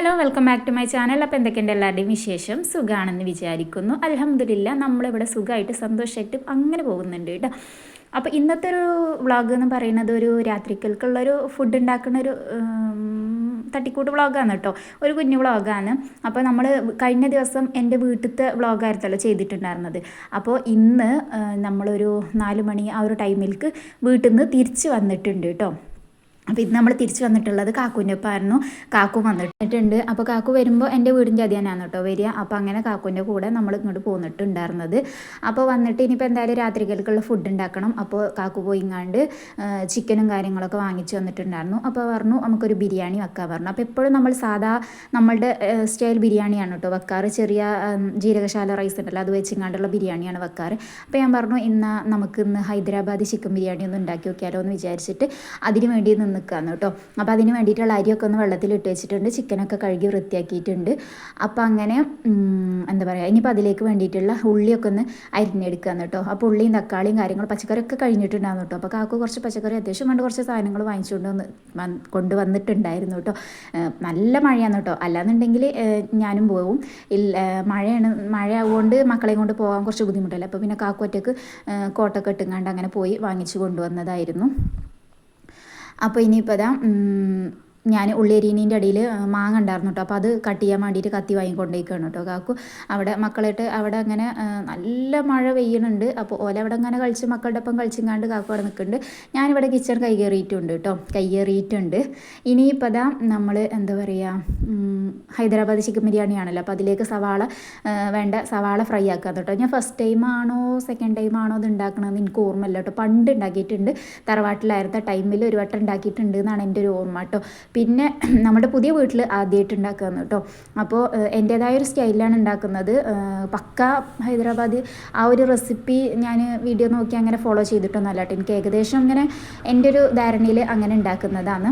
Hello welcome back to my channel. അപ്പോൾ എന്തൊക്കെയുണ്ട് എല്ലാവരുടെയും വിശേഷം? സുഖമാണെന്ന് വിചാരിക്കുന്നു. അലഹമ്മദില്ല നമ്മളിവിടെ സുഖമായിട്ട് സന്തോഷമായിട്ട് അങ്ങനെ പോകുന്നുണ്ട് കേട്ടോ. അപ്പോൾ ഇന്നത്തെ ഒരു വ്ളോഗ് എന്ന് പറയുന്നത് ഒരു രാത്രിക്കൽക്കുള്ളൊരു ഫുഡ് ഉണ്ടാക്കുന്ന ഒരു തട്ടിക്കൂട്ട് വ്ളോഗാണ് കേട്ടോ. ഒരു കുഞ്ഞു വ്ളോഗാണ്. അപ്പോൾ നമ്മൾ കഴിഞ്ഞ ദിവസം എന്റെ വീട്ടിലത്തെ വ്ളോഗായിരുന്നല്ലോ ചെയ്തിട്ടുണ്ടായിരുന്നത്. അപ്പോൾ ഇന്ന് നമ്മളൊരു നാല് മണി ആ ഒരു ടൈമിലേക്ക് വീട്ടിൽ നിന്ന് തിരിച്ച് വന്നിട്ടുണ്ട് കേട്ടോ. അപ്പോൾ ഇത് നമ്മൾ തിരിച്ചു വന്നിട്ടുള്ളത് കാക്കുവിന്റെ ഒപ്പമായിരുന്നു. കാക്കു വന്നിട്ടുണ്ട്. അപ്പോൾ കാക്കു വരുമ്പോൾ എന്റെ വീടിന്റെ അതിയാനാണ് കേട്ടോ വരിക. അപ്പോൾ അങ്ങനെ കാക്കുവിന്റെ കൂടെ നമ്മൾ ഇങ്ങോട്ട് പോന്നിട്ടുണ്ടായിരുന്നത്. അപ്പോൾ വന്നിട്ട് ഇനിയിപ്പോൾ എന്തായാലും രാത്രികൾക്കുള്ള ഫുഡ് ഉണ്ടാക്കണം. അപ്പോൾ കാക്കു പോയി ഇങ്ങാണ്ട് ചിക്കനും കാര്യങ്ങളൊക്കെ വാങ്ങിച്ച് വന്നിട്ടുണ്ടായിരുന്നു. അപ്പോൾ പറഞ്ഞു നമുക്കൊരു ബിരിയാണി വെക്കാൻ പറഞ്ഞു. അപ്പോൾ എപ്പോഴും നമ്മൾ സാധാ നമ്മളുടെ സ്റ്റൈൽ ബിരിയാണിയാണ് കേട്ടോ വെക്കാറ്. ചെറിയ ജീരകശാല റൈസ് ഉണ്ടല്ലോ അത് വെച്ചിങ്ങാണ്ടുള്ള ബിരിയാണിയാണ് വെക്കാറ്. അപ്പോൾ ഞാൻ പറഞ്ഞു ഇന്ന് നമുക്ക് ഇന്ന് ഹൈദരാബാദി ചിക്കൻ ബിരിയാണി ഒന്ന് ഉണ്ടാക്കി നോക്കിയാലോ എന്ന് വിചാരിച്ചിട്ട് അതിന് വേണ്ടി നിന്ന് നിൽക്കുകയാണ് കേട്ടോ. അപ്പോൾ അതിന് വേണ്ടിയിട്ടുള്ള അരിയൊക്കെ ഒന്ന് വെള്ളത്തിൽ ഇട്ട് വെച്ചിട്ടുണ്ട്. ചിക്കനൊക്കെ കഴുകി വൃത്തിയാക്കിയിട്ടുണ്ട്. അപ്പോൾ അങ്ങനെ എന്താ പറയുക ഇനിയിപ്പോൾ അതിലേക്ക് വേണ്ടിയിട്ടുള്ള ഉള്ളിയൊക്കെ ഒന്ന് അരിഞ്ഞെടുക്കുകയാണ് കേട്ടോ. അപ്പോൾ ഉള്ളിയും തക്കാളിയും കാര്യങ്ങളും പച്ചക്കറിയൊക്കെ കഴിഞ്ഞിട്ടുണ്ടായിരുന്നു കേട്ടോ. അപ്പോൾ കാക്കു കുറച്ച് പച്ചക്കറി അത്യാവശ്യം വേണ്ട കുറച്ച് സാധനങ്ങൾ വാങ്ങിച്ചുകൊണ്ട് വന്ന് വന്ന് കൊണ്ടുവന്നിട്ടുണ്ടായിരുന്നു കേട്ടോ. നല്ല മഴയാണ് കേട്ടോ. അല്ലാന്നുണ്ടെങ്കിൽ ഞാനും പോകും ഇല്ല മഴയാണ് മഴ ആവുകൊണ്ട് മക്കളെയും കൊണ്ട് പോകാൻ കുറച്ച് ബുദ്ധിമുട്ടല്ലേ. അപ്പോൾ പിന്നെ കാക്കു ഒറ്റയ്ക്ക് കോട്ടൊക്കെ ഇട്ടുങ്ങാണ്ട് അങ്ങനെ പോയി വാങ്ങിച്ചു കൊണ്ടുവന്നതായിരുന്നു. അപ്പോൾ ഇനിയിപ്പോൾ അതാ ഞാൻ ഉള്ളേരീനീന്റെ അടിയിൽ മാങ്ങ ഉണ്ടായിരുന്നു കേട്ടോ. അപ്പോൾ അത് കട്ട് ചെയ്യാൻ വേണ്ടിയിട്ട് കത്തി വാങ്ങിക്കൊണ്ടേക്കാണ് കേട്ടോ കാക്കു. അവിടെ മക്കളായിട്ട് അവിടെ അങ്ങനെ നല്ല മഴ പെയ്യുന്നുണ്ട് അപ്പോൾ ഓല അവിടെ അങ്ങനെ കളിച്ച് മക്കളുടെ ഒപ്പം കളിച്ചിങ്ങാണ്ട് കാക്കു അവിടെ നിൽക്കുന്നുണ്ട്. ഞാനിവിടെ കിച്ചൺ കൈകേറിയിട്ടുണ്ട് കേട്ടോ. കൈകേറിയിട്ടുണ്ട്. ഇനിയിപ്പോൾ അതാ നമ്മൾ എന്താ പറയുക ഹൈദരാബാദ് ചിക്കൻ ബിരിയാണിയാണല്ലോ അപ്പോൾ അതിലേക്ക് സവാള വേണ്ട സവാള ഫ്രൈ ആക്കാൻ കേട്ടോ. ഞാൻ ഫസ്റ്റ് ടൈം ആണോ സെക്കൻഡ് ടൈം ആണോ ഇത് ഉണ്ടാക്കണമെന്ന് എനിക്ക് ഓർമ്മയില്ല കേട്ടോ. പണ്ട് ഉണ്ടാക്കിയിട്ടുണ്ട്. തറവാട്ടിലായിരുന്ന ടൈമിൽ ഒരു വട്ടം ഉണ്ടാക്കിയിട്ടുണ്ട് എന്നാണ് എന്റെ ഒരു ഓർമ്മ കേട്ടോ. പിന്നെ നമ്മുടെ പുതിയ വീട്ടിൽ ആദ്യമായിട്ട് ഉണ്ടാക്കുകയെന്ന് കേട്ടോ. അപ്പോൾ എന്റേതായ ഒരു സ്റ്റൈലിലാണ് ഉണ്ടാക്കുന്നത്. പക്ക ഹൈദരാബാദ് ആ ഒരു റെസിപ്പി ഞാൻ വീഡിയോ നോക്കി അങ്ങനെ ഫോളോ ചെയ്തിട്ടൊന്നുമല്ല കേട്ടോ. എനിക്ക് ഏകദേശം ഇങ്ങനെ എന്റെ ഒരു ധാരണയിൽ അങ്ങനെ ഉണ്ടാക്കുന്നതാണ്.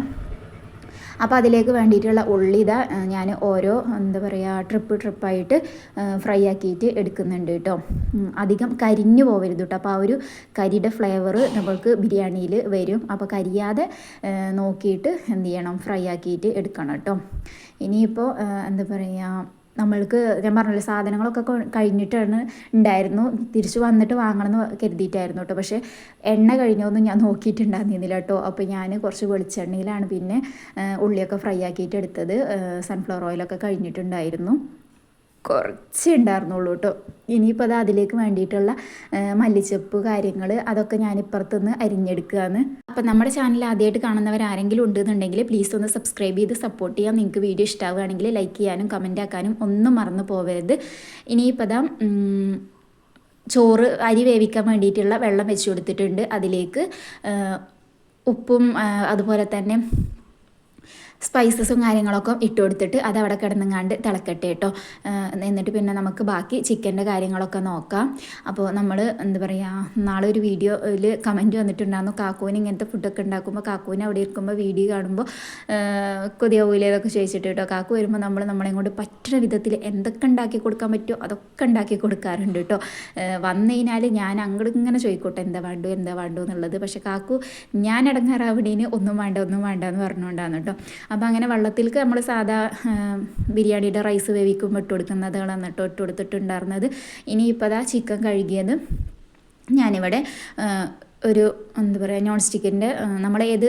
അപ്പോൾ അതിലേക്ക് വേണ്ടിയിട്ടുള്ള ഉള്ളി ഇതാ ഞാൻ ഓരോ എന്താ പറയുക ട്രിപ്പ് ട്രിപ്പായിട്ട് ഫ്രൈ ആക്കിയിട്ട് എടുക്കുന്നുണ്ട് കേട്ടോ അധികം കരിഞ്ഞു പോകരുത് കേട്ടോ അപ്പോൾ ആ ഒരു കരിയുടെ ഫ്ലേവർ നമ്മൾക്ക് ബിരിയാണിയിൽ വരും. അപ്പോൾ കരിയാതെ നോക്കിയിട്ട് എന്ത് ചെയ്യണം? ഫ്രൈ ആക്കിയിട്ട് എടുക്കണം കേട്ടോ ഇനിയിപ്പോൾ എന്താ പറയുക നമ്മൾക്ക് ഞാൻ പറഞ്ഞില്ല സാധനങ്ങളൊക്കെ കഴിഞ്ഞിട്ടാണ് ഉണ്ടായിരുന്നു. തിരിച്ചു വന്നിട്ട് വാങ്ങണമെന്ന് കരുതിയിട്ടായിരുന്നു കേട്ടോ പക്ഷേ എണ്ണ കഴിഞ്ഞൊന്നും ഞാൻ നോക്കിയിട്ടുണ്ടായിരുന്നില്ല കേട്ടോ അപ്പോൾ ഞാൻ കുറച്ച് വെളിച്ചെണ്ണയിലാണ് പിന്നെ ഉള്ളിയൊക്കെ ഫ്രൈ ആക്കിയിട്ട് എടുത്തത്. സൺഫ്ലവർ ഓയിലൊക്കെ കഴിഞ്ഞിട്ടുണ്ടായിരുന്നു. കുറച്ച് ഉണ്ടായിരുന്നുള്ളൂ കേട്ടോ. ഇനിയിപ്പോൾ അത് അതിലേക്ക് വേണ്ടിയിട്ടുള്ള മല്ലിച്ചപ്പ് കാര്യങ്ങൾ അതൊക്കെ ഞാൻ ഇപ്പുറത്തുനിന്ന് അരിഞ്ഞെടുക്കുകയാണ്. അപ്പോൾ നമ്മുടെ ചാനൽ ആദ്യമായിട്ട് കാണുന്നവർ ആരെങ്കിലും ഉണ്ടെന്നുണ്ടെങ്കിൽ പ്ലീസ് ഒന്ന് സബ്സ്ക്രൈബ് ചെയ്ത് സപ്പോർട്ട് ചെയ്യാം നിങ്ങൾക്ക് വീഡിയോ ഇഷ്ടമാവുകയാണെങ്കിൽ ലൈക്ക് ചെയ്യാനും കമന്റ് ആക്കാനും ഒന്നും മറന്നു പോകരുത് ഇനിയിപ്പോൾ ചോറ് അരി വേവിക്കാൻ വേണ്ടിയിട്ടുള്ള വെള്ളം വെച്ച് കൊടുത്തിട്ടുണ്ട്. അതിലേക്ക് ഉപ്പും അതുപോലെ തന്നെ സ്പൈസസും കാര്യങ്ങളൊക്കെ ഇട്ട് കൊടുത്തിട്ട് അത് അവിടെ കിടന്നുങ്ങാണ്ട് തിളക്കട്ടെ കേട്ടോ. എന്നിട്ട് പിന്നെ നമുക്ക് ബാക്കി ചിക്കന്റെ കാര്യങ്ങളൊക്കെ നോക്കാം. അപ്പോൾ നമ്മൾ എന്താ പറയുക നാളെ ഒരു വീഡിയോയിൽ കമന്റ് വന്നിട്ടുണ്ടായിരുന്നു. കാക്കൂന് ഇങ്ങനത്തെ ഫുഡൊക്കെ ഉണ്ടാക്കുമ്പോൾ കാക്കൂന് അവിടെ ഇരിക്കുമ്പോൾ വീഡിയോ കാണുമ്പോൾ കൊതിയാവൂലേ ഇതൊക്കെ ചോദിച്ചിട്ട് കേട്ടോ. കാക്കു വരുമ്പോൾ നമ്മൾ നമ്മളെ കൊണ്ട് പറ്റുന്ന വിധത്തിൽ എന്തൊക്കെ ഉണ്ടാക്കി കൊടുക്കാൻ പറ്റുമോ അതൊക്കെ ഉണ്ടാക്കി കൊടുക്കാറുണ്ട് കേട്ടോ. വന്നു കഴിഞ്ഞാൽ ഞാൻ അങ്ങോട്ട് ഇങ്ങനെ ചോദിക്കോട്ടെ എന്താ വേണ്ടു എന്താ വേണ്ടു എന്നുള്ളത്. പക്ഷേ കാക്കു ഞാൻ ഇടങ്ങാറാവിടീന് ഒന്നും വേണ്ട ഒന്നും വേണ്ട എന്ന് പറഞ്ഞുകൊണ്ടാണ് കേട്ടോ. അപ്പോൾ അങ്ങനെ വെള്ളത്തിലേക്ക് നമ്മൾ സാധാ ബിരിയാണിയുടെ റൈസ് വേവിക്കുമ്പോൾ ഇട്ട് കൊടുക്കുന്നതാണ് കേട്ടോ ഇട്ട് കൊടുത്തിട്ടുണ്ടായിരുന്നത്. ഇനിയിപ്പോൾ അതാ ചിക്കൻ കഴുകിയത്. ഞാനിവിടെ ഒരു എന്താ പറയുക നോൺ സ്റ്റിക്കിന്റെ നമ്മൾ ഏത്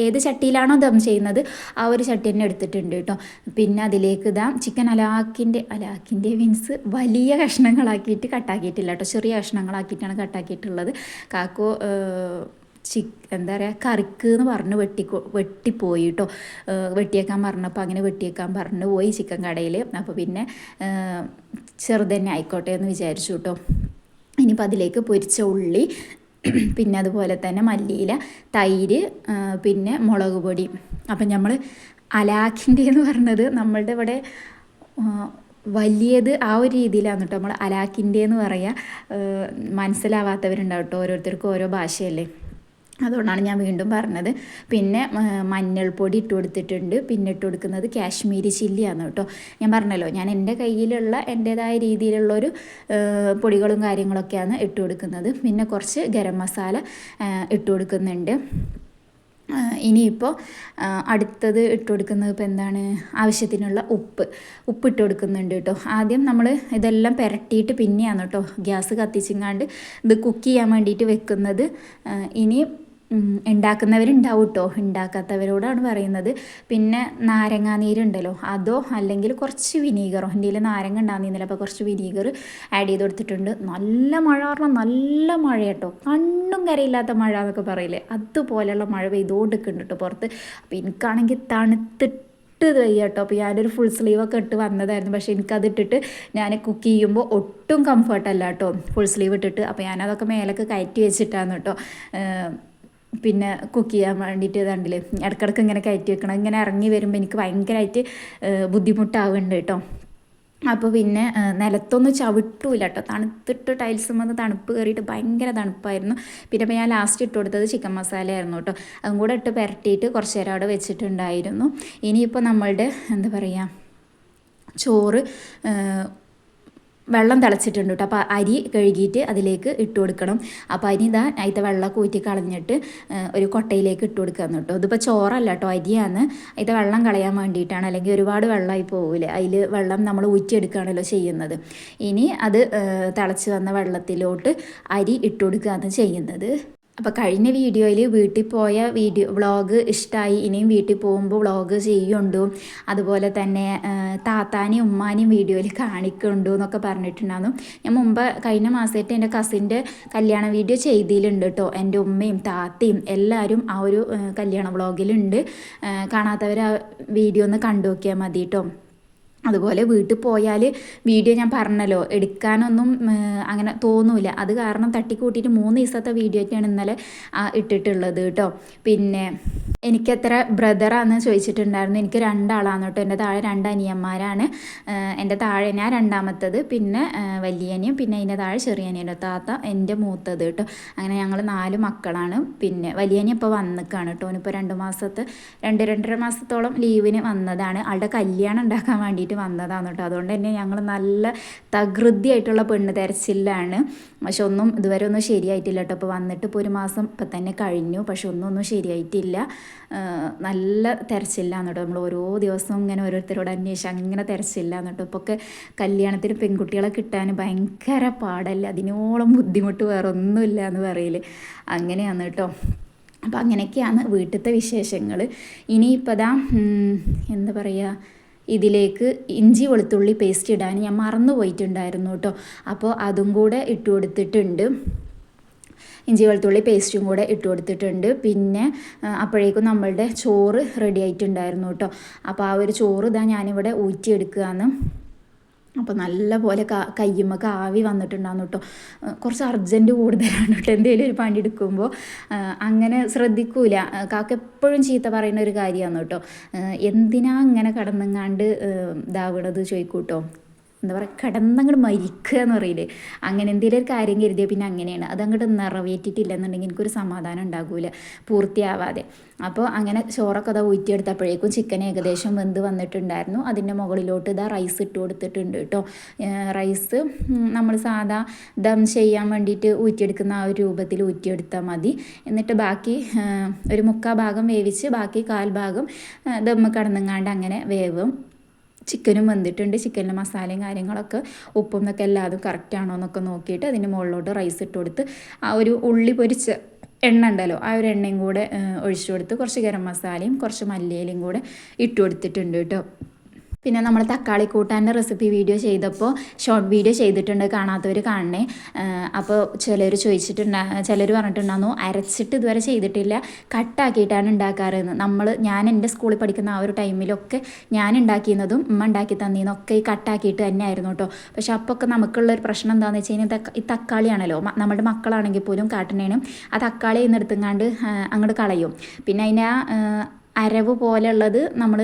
ഏത് ചട്ടിയിലാണോ ദം ചെയ്യുന്നത് ആ ഒരു ചട്ടി തന്നെ എടുത്തിട്ടുണ്ട് കേട്ടോ. പിന്നെ അതിലേക്ക് ഇതാ ചിക്കൻ അലാക്കിന്റെ അലാക്കിന്റെ മീൻസ് വലിയ കഷ്ണങ്ങളാക്കിയിട്ട് കട്ടാക്കിയിട്ടില്ല കേട്ടോ. ചെറിയ കഷ്ണങ്ങളാക്കിയിട്ടാണ് കട്ടാക്കിയിട്ടുള്ളത്. കാക്കോ ചിക്ക് എന്താ പറയുക കറിക്ക് എന്ന് പറഞ്ഞ് വെട്ടി വെട്ടിപ്പോയി കേട്ടോ വെട്ടിയേക്കാൻ പറഞ്ഞപ്പോൾ അങ്ങനെ വെട്ടിയേക്കാൻ പറഞ്ഞു പോയി ചിക്കൻ കടയിൽ അപ്പോൾ പിന്നെ ചെറുതന്നെ ആയിക്കോട്ടെ എന്ന് വിചാരിച്ചു കേട്ടോ ഇനിയിപ്പോൾ അതിലേക്ക് പൊരിച്ച ഉള്ളി പിന്നെ അതുപോലെ തന്നെ മല്ലിയില തൈര് പിന്നെ മുളക് പൊടി. അപ്പം നമ്മൾ അലാഖിന്റെ എന്ന് പറഞ്ഞത് നമ്മളുടെ ഇവിടെ വലിയത് ആ ഒരു രീതിയിലാണ് കേട്ടോ നമ്മൾ അലാക്കിന്റെ എന്ന് പറയുക മനസ്സിലാവാത്തവരുണ്ടാവും കേട്ടോ ഓരോരുത്തർക്കും ഓരോ ഭാഷയല്ലേ. അതുകൊണ്ടാണ് ഞാൻ വീണ്ടും പറഞ്ഞത്. പിന്നെ മഞ്ഞൾപ്പൊടി ഇട്ട് കൊടുത്തിട്ടുണ്ട്. പിന്നെ ഇട്ട് കൊടുക്കുന്നത് കാശ്മീരി ചില്ലിയാണ് കേട്ടോ. ഞാൻ പറഞ്ഞല്ലോ ഞാൻ എന്റെ കയ്യിലുള്ള എന്റേതായ രീതിയിലുള്ളൊരു പൊടികളും കാര്യങ്ങളൊക്കെയാണ് ഇട്ട് കൊടുക്കുന്നത്. പിന്നെ കുറച്ച് ഗരം മസാല ഇട്ട് കൊടുക്കുന്നുണ്ട്. ഇനിയിപ്പോൾ അടുത്തത് ഇട്ട് കൊടുക്കുന്നത് ഇപ്പോൾ എന്താണ്? ആവശ്യത്തിനുള്ള ഉപ്പ്. ഉപ്പ് ഇട്ട് കൊടുക്കുന്നുണ്ട് കേട്ടോ. ആദ്യം നമ്മൾ ഇതെല്ലാം പുരട്ടിയിട്ട് പിന്നെയാണ് കേട്ടോ. ഗ്യാസ് കത്തിച്ചിങ്ങാണ്ട് ഇത് കുക്ക് ചെയ്യാൻ വേണ്ടിയിട്ട് വെക്കുന്നത്. ഇനി ഉണ്ടാക്കുന്നവരുണ്ടാവും കേട്ടോ ഉണ്ടാക്കാത്തവരോടാണ് പറയുന്നത്. പിന്നെ നാരങ്ങാ നീരുണ്ടല്ലോ അതോ അല്ലെങ്കിൽ കുറച്ച് വിനീഗറോ. എന്റെ നാരങ്ങ ഉണ്ടാകുന്നില്ല അപ്പോൾ കുറച്ച് വിനീഗർ ആഡ് ചെയ്ത് കൊടുത്തിട്ടുണ്ട്. നല്ല മഴ പറഞ്ഞാൽ നല്ല മഴ കേട്ടോ കണ്ണും കരയില്ലാത്ത മഴ എന്നൊക്കെ പറയില്ലേ. അതുപോലെയുള്ള മഴ പെയ്തുകൊണ്ടിരിക്കുന്നുണ്ട് കേട്ടോ പുറത്ത്. അപ്പോൾ എനിക്കാണെങ്കിൽ തണുത്തിട്ട് ഇട്ട് വയ്യ കേട്ടോ. അപ്പോൾ ഞാനൊരു ഫുൾ സ്ലീവൊക്കെ ഇട്ട് വന്നതായിരുന്നു. പക്ഷേ എനിക്കത് ഇട്ടിട്ട് ഞാൻ കുക്ക് ചെയ്യുമ്പോൾ ഒട്ടും കംഫർട്ടല്ല കേട്ടോ. ഫുൾ സ്ലീവ് ഇട്ടിട്ട്. അപ്പോൾ ഞാനതൊക്കെ മേലൊക്കെ കയറ്റി വെച്ചിട്ടാണ് കേട്ടോ. പിന്നെ കുക്ക് ചെയ്യാൻ വേണ്ടിയിട്ട് ഇതാണ്ടില്ലേ ഇടക്കിടക്ക് ഇങ്ങനെ കയറ്റി വെക്കണം. ഇങ്ങനെ ഇറങ്ങി വരുമ്പോൾ എനിക്ക് ഭയങ്കരമായിട്ട് ബുദ്ധിമുട്ടാവുന്നുണ്ട് കേട്ടോ. അപ്പോൾ പിന്നെ നിലത്തൊന്നും ചവിട്ടൂല കേട്ടോ. തണുത്തിട്ട് ടൈൽസ് വന്ന് തണുപ്പ് കയറിയിട്ട് ഭയങ്കര തണുപ്പായിരുന്നു. പിന്നെ ഞാൻ ലാസ്റ്റ് ഇട്ട് കൊടുത്തത് ചിക്കൻ മസാല ആയിരുന്നു കേട്ടോ. അതും കൂടെ ഇട്ട് പുരട്ടിയിട്ട് കുറച്ച് നേരം അവിടെ വെച്ചിട്ടുണ്ടായിരുന്നു. ഇനിയിപ്പോൾ നമ്മളുടെ എന്താ പറയുക ചോറ് വെള്ളം തിളച്ചിട്ടുണ്ട് കേട്ടോ. അപ്പോൾ അരി കഴുകിയിട്ട് അതിലേക്ക് ഇട്ട് കൊടുക്കണം. അപ്പോൾ അരി ഇതാ അതിന്റെ വെള്ളമൊക്കെ ഊറ്റി കളഞ്ഞിട്ട് ഒരു കൊട്ടയിലേക്ക് ഇട്ട് കൊടുക്കാന്ന് കേട്ടോ. ഇതിപ്പോൾ ചോറല്ല കേട്ടോ അരിയാണ്. അതിന്റെ വെള്ളം കളയാൻ വേണ്ടിയിട്ടാണ്. അല്ലെങ്കിൽ ഒരുപാട് വെള്ളമായി പോകില്ല അതിൽ വെള്ളം നമ്മൾ ഊറ്റിയെടുക്കുകയാണല്ലോ ചെയ്യുന്നത്. ഇനി അത് തിളച്ച് വന്ന വെള്ളത്തിലോട്ട് അരി ഇട്ട് കൊടുക്കുകയാണ് ചെയ്യുന്നത്. അപ്പോൾ കഴിഞ്ഞ വീഡിയോയിൽ വീട്ടിൽ പോയ വീഡിയോ വ്ളോഗ് ഇഷ്ടമായി ഇനിയും വീട്ടിൽ പോകുമ്പോൾ വ്ളോഗ് ചെയ്യുന്നുണ്ടു അതുപോലെ തന്നെ താത്താനേയും ഉമ്മാനെയും വീഡിയോയിൽ കാണിക്കുന്നുണ്ടു എന്നൊക്കെ പറഞ്ഞിട്ടുണ്ടായിരുന്നു. ഞാൻ മുമ്പ് കഴിഞ്ഞ മാസമായിട്ട് എന്റെ കസിന്റെ കല്യാണ വീഡിയോ ചെയ്തിട്ടുണ്ട് കേട്ടോ. എന്റെ ഉമ്മയും താത്തയും എല്ലാവരും ആ ഒരു കല്യാണ വ്ളോഗിലുണ്ട് കാണാത്തവർ ആ വീഡിയോ ഒന്ന് കണ്ടു നോക്കിയാൽ മതി കേട്ടോ. അതുപോലെ വീട്ടിൽ പോയാൽ വീഡിയോ ഞാൻ പറഞ്ഞല്ലോ എടുക്കാനൊന്നും അങ്ങനെ തോന്നൂല. അത് കാരണം തട്ടിക്കൂട്ടിയിട്ട് മൂന്ന് ദിവസത്തെ വീഡിയോ ഒക്കെയാണ് ഇന്നലെ ഇട്ടിട്ടുള്ളത് കേട്ടോ. പിന്നെ എനിക്കെത്ര ബ്രദറാന്ന് ചോദിച്ചിട്ടുണ്ടായിരുന്നു. എനിക്ക് രണ്ടാളാണ് കേട്ടോ. എന്റെ താഴെ രണ്ട് അനിയന്മാരാണ്. എന്റെ താഴെ ഞാൻ രണ്ടാമത്തത്. പിന്നെ വലിയനിയും പിന്നെ അതിന്റെ താഴെ ചെറിയനിയനും താത്ത എന്റെ മൂത്തത് കേട്ടോ. അങ്ങനെ ഞങ്ങൾ നാല് മക്കളാണ്. പിന്നെ വലിയനി ഇപ്പോൾ വന്നിക്കാണ് കേട്ടോ. ഓനിപ്പോൾ രണ്ട് മാസത്തെ രണ്ട് രണ്ടര മാസത്തോളം ലീവിന് വന്നതാണ്. ആളുടെ കല്യാണം ഉണ്ടാക്കാൻ വേണ്ടിയിട്ട് വന്നതാണ് കേട്ടോ. അതുകൊണ്ട് തന്നെ ഞങ്ങൾ നല്ല തകൃതിയായിട്ടുള്ള പെണ്ണ് തെരച്ചിലാണ് പക്ഷെ ഒന്നും ഇതുവരെ ഒന്നും ശരിയായിട്ടില്ല കേട്ടോ. അപ്പോൾ വന്നിട്ട് ഇപ്പോൾ ഒരു മാസം ഇപ്പം തന്നെ കഴിഞ്ഞു. പക്ഷെ ഒന്നും ഒന്നും ശരിയായിട്ടില്ല. നല്ല തെരച്ചിലാണ് കേട്ടോ. നമ്മൾ ഓരോ ദിവസവും ഇങ്ങനെ ഓരോരുത്തരോട് അന്വേഷിച്ച് അങ്ങനെ തെരച്ചിലാണ് കേട്ടോ. ഇപ്പോൾ ഒക്കെ കല്യാണത്തിന് പെൺകുട്ടികളെ കിട്ടാൻ ഭയങ്കര പാടല്ല? അതിനോളം ബുദ്ധിമുട്ട് വേറെ ഒന്നുമില്ല എന്ന് പറയൽ. അങ്ങനെയാണ് കേട്ടോ. അപ്പം അങ്ങനെയൊക്കെയാണ് വീട്ടിലത്തെ വിശേഷങ്ങൾ ഇനിയിപ്പോൾ ദാ എന്താ പറയുക ഇതിലേക്ക് ഇഞ്ചി വെളുത്തുള്ളി പേസ്റ്റ് ഇടാൻ ഞാൻ മറന്നു പോയിട്ടുണ്ടായിരുന്നു കേട്ടോ. അപ്പോൾ അതും കൂടെ ഇട്ട് കൊടുത്തിട്ടുണ്ട്. ഇഞ്ചി വെളുത്തുള്ളി പേസ്റ്റും കൂടെ ഇട്ട് കൊടുത്തിട്ടുണ്ട്. പിന്നെ അപ്പോഴേക്കും നമ്മളുടെ ചോറ് റെഡി ആയിട്ടുണ്ടായിരുന്നു കേട്ടോ. അപ്പോൾ ആ ഒരു ചോറ് ഇതാ ഞാനിവിടെ ഊറ്റിയെടുക്കുകയാണ്. അപ്പോൾ നല്ല പോലെ കാ കയ്യുമ്മക്ക് ആവി വന്നിട്ടുണ്ടാകുന്നു കേട്ടോ കുറച്ച് അർജന്റ് കൂടുതലാണ് കേട്ടോ എന്തെങ്കിലും ഒരു പണി എടുക്കുമ്പോൾ അങ്ങനെ ശ്രദ്ധിക്കൂല. കാക്ക എപ്പോഴും ചീത്ത പറയുന്ന ഒരു കാര്യമാണ് കേട്ടോ എന്തിനാ ഇങ്ങനെ കടന്നെങ്ങാണ്ട് ഇതാവണത് ചോദിക്കൂട്ടോ. എന്താ പറയുക കിടന്നങ്ങോട്ട് മരിക്കുക എന്ന് പറയില്ലേ? അങ്ങനെ എന്തെങ്കിലും ഒരു കാര്യം കരുതിയാൽ പിന്നെ അങ്ങനെയാണ്. അതങ്ങോട്ട് നിറവേറ്റിട്ടില്ല എന്നുണ്ടെങ്കിൽ എനിക്കൊരു സമാധാനം ഉണ്ടാകില്ല പൂർത്തിയാവാതെ. അപ്പോൾ അങ്ങനെ ചോറൊക്കെ അതാ ഊറ്റിയെടുത്തപ്പോഴേക്കും ചിക്കൻ ഏകദേശം വെന്ത് വന്നിട്ടുണ്ടായിരുന്നു. അതിന്റെ മുകളിലോട്ട് ഇതാ റൈസ് ഇട്ട് കൊടുത്തിട്ടുണ്ട് കേട്ടോ. റൈസ് നമ്മൾ സാധാ ദം ചെയ്യാൻ വേണ്ടിയിട്ട് ഊറ്റിയെടുക്കുന്ന ആ ഒരു രൂപത്തിൽ ഊറ്റിയെടുത്താൽ മതി. എന്നിട്ട് ബാക്കി ഒരു മുക്കാൽ ഭാഗം വേവിച്ച് ബാക്കി കാൽ ഭാഗം ദം കടന്നങ്ങാണ്ട് അങ്ങനെ വേവും. ചിക്കനും വന്നിട്ടുണ്ട്. ചിക്കനിലെ മസാലയും കാര്യങ്ങളൊക്കെ ഉപ്പും എന്നൊക്കെ എല്ലാതും കറക്റ്റ് ആണോ എന്നൊക്കെ നോക്കിയിട്ട് അതിന്റെ മുകളിലോട്ട് റൈസ് ഇട്ട് കൊടുത്ത് ആ ഒരു ഉള്ളി പൊരിച്ച എണ്ണ ഉണ്ടല്ലോ ആ ഒരു എണ്ണയും കൂടെ ഒഴിച്ചു കൊടുത്ത് കുറച്ച് ഗരം മസാലയും കുറച്ച് മല്ലിയിലയും കൂടെ ഇട്ട് കൊടുത്തിട്ടുണ്ട് കേട്ടോ. പിന്നെ നമ്മൾ തക്കാളി കൂട്ടാന്റെ റെസിപ്പി വീഡിയോ ചെയ്തപ്പോൾ ഷോർട്ട് വീഡിയോ ചെയ്തിട്ടുണ്ട് കാണാത്തവർ കാണണേ. അപ്പോൾ ചിലർ ചോദിച്ചിട്ടുണ്ടാ ചിലർ പറഞ്ഞിട്ടുണ്ടായിരുന്നു അരച്ചിട്ട് ഇതുവരെ ചെയ്തിട്ടില്ല കട്ടാക്കിയിട്ടാണ് ഉണ്ടാക്കാറെന്ന്. നമ്മൾ ഞാൻ എന്റെ സ്കൂളിൽ പഠിക്കുന്ന ആ ഒരു ടൈമിലൊക്കെ ഞാൻ ഉണ്ടാക്കിയിരുന്നതും ഉമ്മ ഉണ്ടാക്കി തന്നീന്നൊക്കെ ഈ കട്ടാക്കിയിട്ട് തന്നെ ആയിരുന്നു കേട്ടോ പക്ഷേ അപ്പോൾ ഒക്കെ നമുക്കുള്ള ഒരു പ്രശ്നം എന്താണെന്ന് വെച്ച് കഴിഞ്ഞാൽ ഈ തക്കാളിയാണല്ലോ. നമ്മുടെ മക്കളാണെങ്കിൽ പോലും കാട്ടണേനും ആ തക്കാളി ഇന്നെടുത്തുങ്ങാണ്ട് അങ്ങോട്ട് കളയും. പിന്നെ ആ, അരവ് പോലെയുള്ളത് നമ്മൾ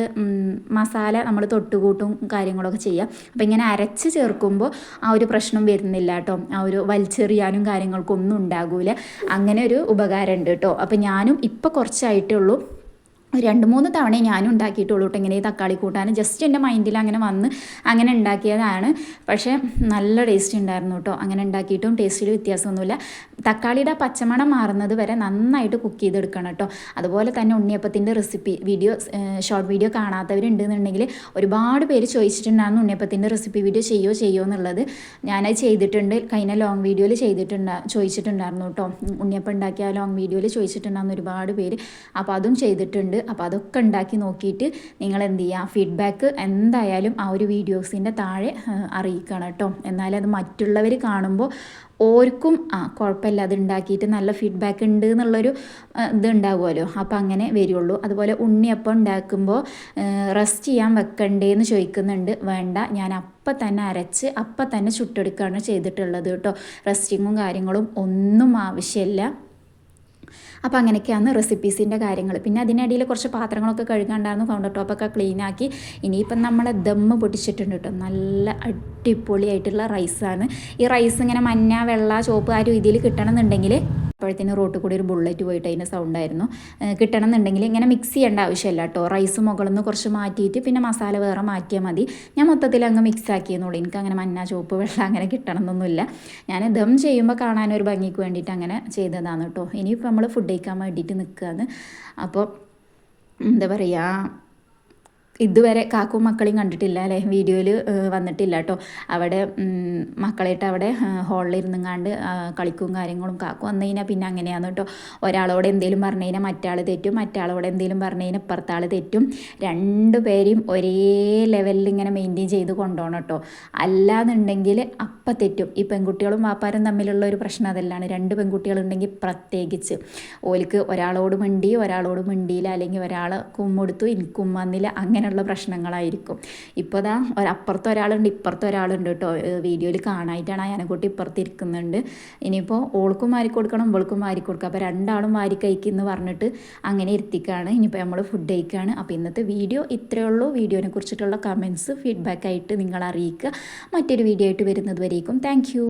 മസാല നമ്മൾ തൊട്ടുകൂട്ടും കാര്യങ്ങളൊക്കെ ചെയ്യാം അപ്പോൾ ഇങ്ങനെ അരച്ച് ചേർക്കുമ്പോൾ ആ ഒരു പ്രശ്നം വരുന്നില്ല കേട്ടോ. ആ ഒരു വലിച്ചെറിയാനും കാര്യങ്ങൾക്കൊന്നും ഉണ്ടാകൂല. അങ്ങനെ ഒരു ഉപകാരം ഉണ്ട് കേട്ടോ. അപ്പോൾ ഞാനും ഇപ്പോൾ കുറച്ചായിട്ടേ ഉള്ളൂ. രണ്ട് മൂന്ന് തവണ ഞാനും ഉണ്ടാക്കിയിട്ടുള്ളൂ കേട്ടോ ഇങ്ങനെ ഈ തക്കാളി കൂട്ടാൻ. ജസ്റ്റ് എന്റെ മൈൻഡിൽ അങ്ങനെ വന്ന് അങ്ങനെ ഉണ്ടാക്കിയതാണ്. പക്ഷേ നല്ല ടേസ്റ്റ് ഉണ്ടായിരുന്നു കേട്ടോ അങ്ങനെ ഉണ്ടാക്കിയിട്ടും ടേസ്റ്റിൽ വ്യത്യാസമൊന്നുമില്ല. തക്കാളിയുടെ പച്ചമണം മാറുന്നത് വരെ നന്നായിട്ട് കുക്ക് ചെയ്തെടുക്കണം കേട്ടോ അതുപോലെ തന്നെ ഉണ്ണിയപ്പത്തിന്റെ റെസിപ്പി വീഡിയോ ഷോർട്ട് വീഡിയോ കാണാത്തവരുണ്ടെന്നുണ്ടെങ്കിൽ ഒരുപാട് പേര് ചോദിച്ചിട്ടുണ്ടായിരുന്നു ഉണ്ണിയപ്പത്തിന്റെ റെസിപ്പി വീഡിയോ ചെയ്യോ ചെയ്യോ എന്നുള്ളത്. ഞാനത് ചെയ്തിട്ടുണ്ട്. കഴിഞ്ഞ ലോങ് വീഡിയോയിൽ ചെയ്തിട്ടുണ്ടാ ചോദിച്ചിട്ടുണ്ടായിരുന്നു കേട്ടോ ഉണ്ണിയപ്പം ഉണ്ടാക്കിയ ലോങ് വീഡിയോയിൽ ചോദിച്ചിട്ടുണ്ടായിരുന്നു ഒരുപാട് പേര്. അപ്പോൾ അതും ചെയ്തിട്ടുണ്ട്. അപ്പോൾ അതൊക്കെ ഉണ്ടാക്കി നോക്കിയിട്ട് നിങ്ങൾ എന്ത് ചെയ്യുക ഫീഡ്ബാക്ക് എന്തായാലും ആ ഒരു വീഡിയോസിന്റെ താഴെ അറിയിക്കണം കേട്ടോ. എന്നാലത് മറ്റുള്ളവർ കാണുമ്പോൾ ഓർക്കും ആ കുഴപ്പമില്ല അത് ഉണ്ടാക്കിയിട്ട് നല്ല ഫീഡ്ബാക്ക് ഉണ്ട് എന്നുള്ളൊരു ഇത് ഉണ്ടാവുമല്ലോ അപ്പോൾ അങ്ങനെ വരുള്ളൂ. അതുപോലെ ഉണ്ണിയപ്പം ഉണ്ടാക്കുമ്പോൾ റെസ്റ്റ് ചെയ്യാൻ വെക്കണ്ടേന്ന് ചോദിക്കുന്നുണ്ട്. വേണ്ട ഞാൻ അപ്പം തന്നെ അരച്ച് അപ്പം തന്നെ ചുട്ടെടുക്കുകയാണ് ചെയ്തിട്ടുള്ളത് കേട്ടോ. റെസ്റ്റിങ്ങും കാര്യങ്ങളും ഒന്നും ആവശ്യമില്ല. അപ്പോൾ അങ്ങനെയൊക്കെയാണ് റെസിപ്പീസിന്റെ കാര്യങ്ങൾ. പിന്നെ അതിനിടയിൽ കുറച്ച് പാത്രങ്ങളൊക്കെ കഴുകാണ്ടായിരുന്നു. കൗണ്ടർ ടോപ്പൊക്കെ ക്ലീൻ ആക്കി. ഇനിയിപ്പം നമ്മളെ ദമ്മ് പൊട്ടിച്ചിട്ടുണ്ട് കേട്ടോ നല്ല അടിപൊളിയായിട്ടുള്ള റൈസാണ് ഈ റൈസ് ഇങ്ങനെ മഞ്ഞ വെള്ള ചുവപ്പ് ആ രീതിയിൽ കിട്ടണമെന്നുണ്ടെങ്കിൽ അപ്പോഴത്തേന് റോട്ടിൽ കൂടി ഒരു ബുള്ളറ്റ് പോയിട്ട് അതിന്റെ സൗണ്ടായിരുന്നു കിട്ടണം എന്നുണ്ടെങ്കിൽ ഇങ്ങനെ മിക്സ് ചെയ്യേണ്ട ആവശ്യമില്ല കേട്ടോ. റൈസ് മുകളിൽ നിന്ന് കുറച്ച് മാറ്റിയിട്ട് പിന്നെ മസാല വേറെ മാറ്റിയാൽ മതി. ഞാൻ മൊത്തത്തിൽ അങ്ങ് മിക്സ് ആക്കിയെന്നുള്ളൂ എനിക്ക് അങ്ങനെ മഞ്ഞ ചുവപ്പ് വെള്ളം അങ്ങനെ കിട്ടണം എന്നൊന്നുമില്ല ഞാൻ ദം ചെയ്യുമ്പോൾ കാണാൻ ഒരു ഭംഗിക്ക് വേണ്ടിയിട്ട് അങ്ങനെ ചെയ്തതാണ് കേട്ടോ. ഇനിയിപ്പോൾ നമ്മൾ ഫുഡ് കഴിക്കാൻ വേണ്ടിയിട്ട് നിൽക്കുകയാണ്. അപ്പോൾ എന്താ പറയുക ഇതുവരെ കാക്കും മക്കളെയും കണ്ടിട്ടില്ല അല്ലേ? വീഡിയോയിൽ വന്നിട്ടില്ല കേട്ടോ. അവിടെ മക്കളായിട്ട് അവിടെ ഹോളിൽ ഇരുന്നുങ്ങാണ്ട് കളിക്കും കാര്യങ്ങളും കാക്കും വന്നു കഴിഞ്ഞാൽ പിന്നെ അങ്ങനെയാണ് കേട്ടോ. ഒരാളോട് എന്തെങ്കിലും പറഞ്ഞു കഴിഞ്ഞാൽ മറ്റാൾ തെറ്റും മറ്റാളോട് എന്തെങ്കിലും പറഞ്ഞു കഴിഞ്ഞാൽ ഇപ്പുറത്താൾ തെറ്റും. രണ്ടു പേരെയും ഒരേ ലെവലിൽ ഇങ്ങനെ മെയിന്റെയിൻ ചെയ്ത് കൊണ്ടുപോകണം കേട്ടോ. അല്ലാന്നുണ്ടെങ്കിൽ അപ്പം തെറ്റും. ഈ പെൺകുട്ടികളും വാപ്പാരും തമ്മിലുള്ള ഒരു പ്രശ്നം അതെല്ലാണ്. രണ്ട് പെൺകുട്ടികളുണ്ടെങ്കിൽ പ്രത്യേകിച്ച്. ഓലിക്ക് ഒരാളോട് മിണ്ടി ഒരാളോട് മിണ്ടിയില്ല. അല്ലെങ്കിൽ ഒരാൾ കുമ്മെടുത്തു എനിക്കും വന്നില്ല. അങ്ങനെ അങ്ങനെയുള്ള പ്രശ്നങ്ങളായിരിക്കും. ഇപ്പോൾ ദാ അപ്പുറത്ത് ഒരാളുണ്ട് ഇപ്പുറത്ത് ഒരാളുണ്ട് കേട്ടോ വീഡിയോയിൽ കാണാനായിട്ടാണ് അയനക്കുട്ടി ഇപ്പുറത്ത് ഇരിക്കുന്നുണ്ട്. ഇനിയിപ്പോൾ ഓൾക്കും മാരി കൊടുക്കണം ഇവൾക്കും മാരി കൊടുക്കുക അപ്പോൾ രണ്ടാളും മാരി കഴിക്കുന്നു പറഞ്ഞിട്ട് അങ്ങനെ ഇരുത്തിക്കാണ്. ഇനിയിപ്പോൾ നമ്മൾ ഫുഡ് കഴിക്കുകയാണ് അപ്പോൾ ഇന്നത്തെ വീഡിയോ ഇത്രയേ ഉള്ളൂ. വീഡിയോനെ കുറിച്ചിട്ടുള്ള കമൻസ് ഫീഡ്ബാക്ക് ആയിട്ട് നിങ്ങൾ അറിയിക്കുക. മറ്റൊരു വീഡിയോ ആയിട്ട് വരുന്നത് വരേക്കും. താങ്ക്